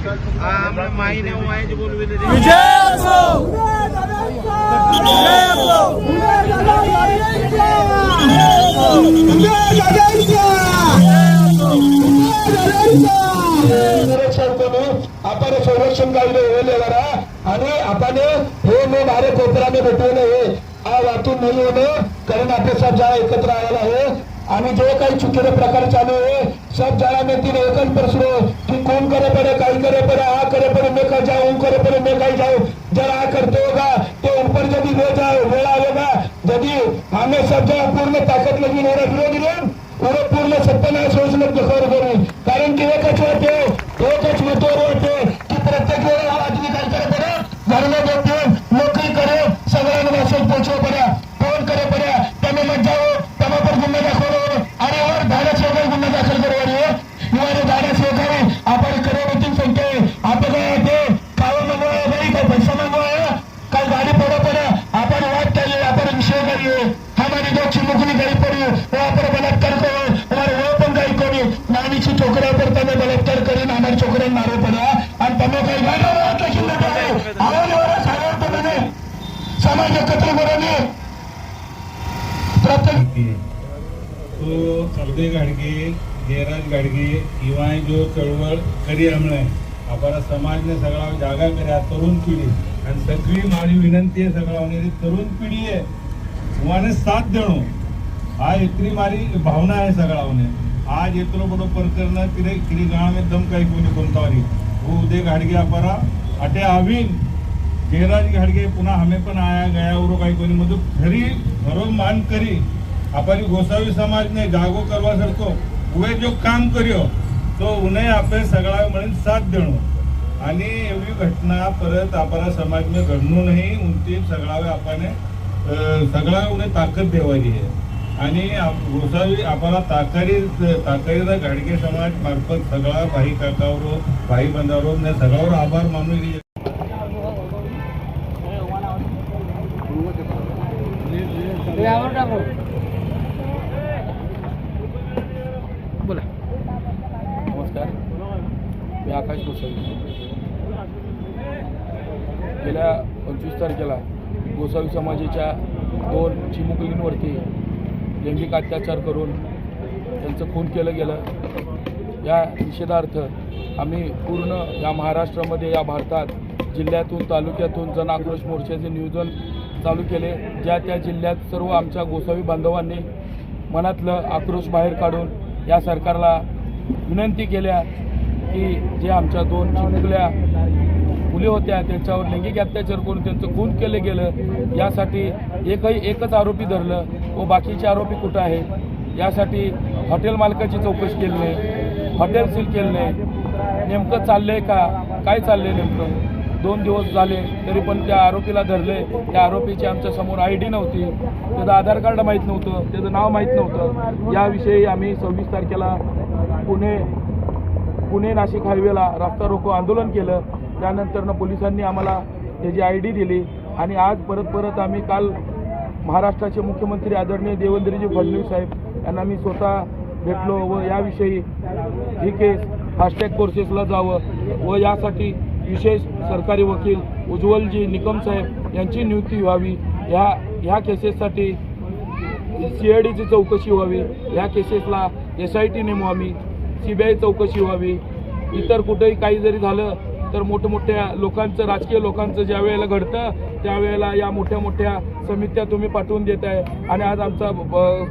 माहीने वायच बोलविले विजय आपण संरक्षण कायदे होले जरा आणि आपण हे मी भारे कोपऱ्याने भेटवले हे हा वाटून नाही होणं कारण आपले सब जरा एकत्र आलेला आहे आणि जे काही चुकीचे प्रकार चालू आहे सब जरा में एकच प्रश्न पर काम करे पर आ करे पर मैं कहा जाऊं करे पर मैं कहीं जाऊं जरा आ करते होगा तो ऊपर यदि ले हो जाओ वेळा होगा यदि हमें सब जगह पूर्ण ताकत लगी हो रहा विरोधी लोग पूरे पूर्ण सत्यानाश योजना दखल करू कारण की एकच वाटते एकच मतावर वाटते की प्रत्येक वेळेला हा आदमी काय विषय करिए हमारी दो चिमुकली गई पड़ी वहाँ पर बलात्कार करो हमारे वो पण काही कोणी नानीची छोकऱ्या पर તમે બલાત્કાર કરીને અમારી છોકરાને મારો પડ્યા અને તમે કઈ ગાડો વાત લખી નતા આવો ને વાળા સાગર તમે સમાજ એકત્ર करून प्रत्येक तो चलते गाडगे जयराज गाडगे किंवा जो चळवळ કરી હમણે આપણા સમાજને સગળા જાગા કર્યા તરુણ પીઢી અને સગળી મારી વિનંતી છે સગળાઓને તરુણ પીઢીએ હું આને સાથ જણો. આ એટલી મારી ભાવના છે સગડાઓને. આજ એટલો બધો પ્રકારના કિરે કિરી ગામે દમ કાંઈ કોને કોણતાવારી હું ઉદય ગાડગ્યા પરા અટે આવીને જયરાજ ગાડગે પુના અમે પણ આયા, ગયા ઉરો કાંઈ કોની મધુ ફરી ઘરો માન કરી. આપણી ગોસાવી સમાજને જાગો કરવા સરખો. હવે જો કામ કર્યો, તો ઉને આપણે સગળાએ મળીને સાથ દેણો અને એવી ઘટના પરત આપણા સમાજમાં ઘરનું નહીં, ઊંચી સગળાવે આપણને सगळा उन्हें ताकद देवाची आहे. आणि गोसावी आपल्याला ताकारी ताकारीचा गाडगे समाज मार्फत सगळा भाई काकावर भाई बंधावर ने सगळ्यावर आभार मानून की नमस्कार. मी आकाश गोसावी. गेल्या पंचवीस तारखेला गोसावी समाजाच्या दोन चिमुकलींवरती लैंगिक अत्याचार करून त्यांचं खून केलं गेलं. या निषेधार्थ आम्ही पूर्ण या महाराष्ट्रामध्ये या भारतात जिल्ह्यातून तालुक्यातून जन आक्रोश मोर्चाचे नियोजन चालू केले. ज्या त्या जिल्ह्यात सर्व आमच्या गोसावी बांधवांनी मनातलं आक्रोश बाहेर काढून या सरकारला विनंती केल्या की जे आमच्या दोन चिमुकल्या मुली होत्या त्यांच्यावर लैंगिक अत्याचार करून त्यांचं खून केलं गेलं यासाठी एकही एकच आरोपी धरलं. व बाकीचे आरोपी कुठं आहेत? यासाठी हॉटेल मालकाची चौकशी केली नाही हॉटेल सील केलं नाही. नेमकं आहे का? काय चाललंय नेमकं? दोन दिवस झाले तरी पण त्या आरोपीला धरले त्या आरोपीची आमच्यासमोर आय डी नव्हती. त्याचं आधार कार्ड माहीत नव्हतं. त्याचं नाव माहीत नव्हतं. याविषयी आम्ही सव्वीस तारखेला पुणे पुणे नाशिक हायवेला रस्ता रोको आंदोलन केलं. त्यानंतरनं पोलिसांनी आम्हाला त्याची आय डी दिली आणि आज परत परत आम्ही काल महाराष्ट्राचे मुख्यमंत्री आदरणीय देवेंद्रजी फडणवीस साहेब यांना मी स्वतः भेटलो व याविषयी ही केस फास्टॅग कोर्सेसला जावं व यासाठी विशेष सरकारी वकील उज्ज्वलजी निकम साहेब यांची नियुक्ती व्हावी. ह्या ह्या केसेससाठी सी आय डीची चौकशी व्हावी. ह्या केसेसला एस आय टी नेमवावी सी बी आय चौकशी व्हावी. इतर कुठेही काही जरी झालं तर मोठमोठ्या लोकांचं राजकीय लोकांचं ज्या वेळेला घडतं त्यावेळेला या मोठ्या मोठ्या समित्या तुम्ही पाठवून देत आहे. आणि आज आमचा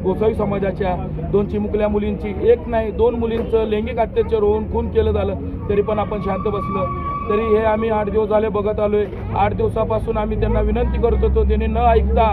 गोसावी समाजाच्या दोन चिमुकल्या मुलींची एक नाही दोन मुलींचं लैंगिक अत्याचार होऊन खून केलं झालं तरी पण आपण शांत बसलं. तरी हे आम्ही आठ दिवस झाले बघत आलोय. आठ दिवसापासून आम्ही त्यांना विनंती करत होतो त्यांनी न ऐकता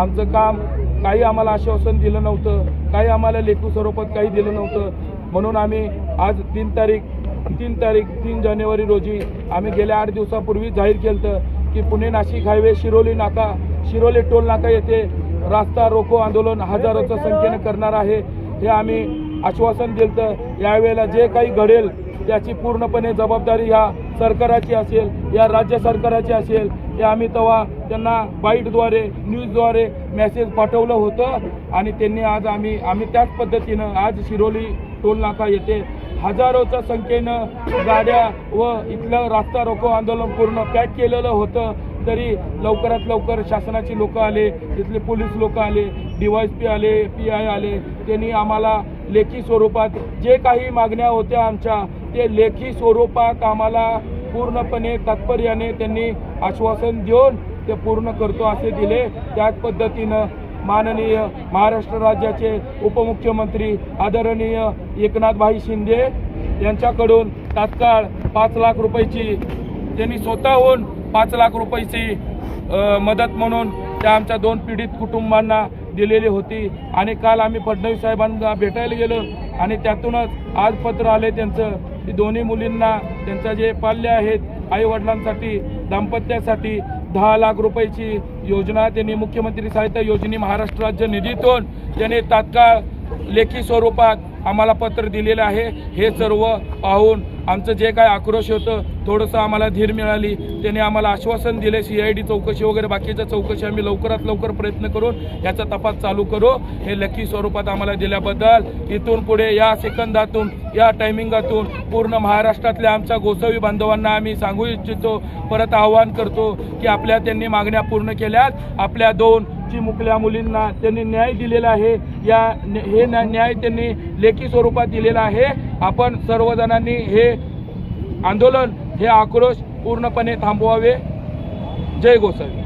आमचं काम काही आम्हाला आश्वासन दिलं नव्हतं काही आम्हाला लेखू स्वरूपात काही दिलं नव्हतं. म्हणून आम्ही आज तीन तारीख तीन तारीख तीन जानेवारी रोजी आम्ही गेल्या आठ दिवसापूर्वी जाहीर केलं की पुणे नाशिक हायवे शिरोली नाका शिरोली टोल नाका येथे रास्ता रोको आंदोलन हजारोच्या संख्येने करणार आहे. हे आम्ही आश्वासन दिलं यावेळेला जे काही घडेल त्याची पूर्णपणे जबाबदारी ह्या सरकाराची असेल या राज्य सरकाराची असेल हे आम्ही तेव्हा त्यांना बाईटद्वारे न्यूजद्वारे मेसेज पाठवलं होतं. आणि त्यांनी आज आम्ही आम्ही त्याच पद्धतीनं आज शिरोली टोल नाका येथे हजारोच्या संख्येनं गाड्या व इथलं रास्ता रोको आंदोलन पूर्ण पॅक केलेलं होतं. तरी लवकरात लवकर शासनाची लोक आले तिथले पोलीस लोक आले पी आले पी आय आले. त्यांनी आम्हाला लेखी स्वरूपात जे काही मागण्या होत्या आमच्या ते लेखी स्वरूपात आम्हाला पूर्णपणे तात्पर्याने त्यांनी आश्वासन देऊन ते पूर्ण करतो असे दिले. त्याच पद्धतीनं माननीय महाराष्ट्र राज्याचे उपमुख्यमंत्री आदरणीय एकनाथभाई शिंदे यांच्याकडून तात्काळ पाच लाख रुपयाची त्यांनी स्वतःहून पाच लाख रुपयाची मदत म्हणून त्या आमच्या दोन पीडित कुटुंबांना दिलेली होती. आणि काल आम्ही फडणवीस साहेबांना भेटायला गेलो आणि त्यातूनच आज पत्र आले त्यांचं. की दोन्ही मुलींना त्यांच्या जे पाल्य आहेत आई वडिलांसाठी दाम्पत्यासाठी दहा लाख रुपयाची योजना त्यांनी मुख्यमंत्री सहायता योजने महाराष्ट्र राज्य निधीतून त्याने तात्काळ लेखी स्वरूपात आम्हाला पत्र दिलेलं आहे. हे सर्व पाहून आमचं जे काय आक्रोश होतं थोडंसं आम्हाला धीर मिळाली. त्याने आम्हाला आश्वासन दिले सी आय डी चौकशी वगैरे बाकीच्या चौकशी आम्ही लवकरात लवकर प्रयत्न करून याचा तपास चालू करू. हे लकी स्वरूपात आम्हाला दिल्याबद्दल इथून पुढे या सेकंदातून या टायमिंगातून पूर्ण महाराष्ट्रातल्या आमच्या गोसावी बांधवांना आम्ही सांगू इच्छितो परत आवाहन करतो की आपल्या त्यांनी मागण्या पूर्ण केल्यात. आपल्या दोन चिमुकल्या मुलींना त्यांनी न्याय दिलेला आहे. या हे न्या- न्याय त्यांनी लेखी स्वरूपात दिलेला आहे. आपण सर्वजणांनी हे आंदोलन हे आक्रोश पूर्णपणे थांबवावे. जय गोसावी.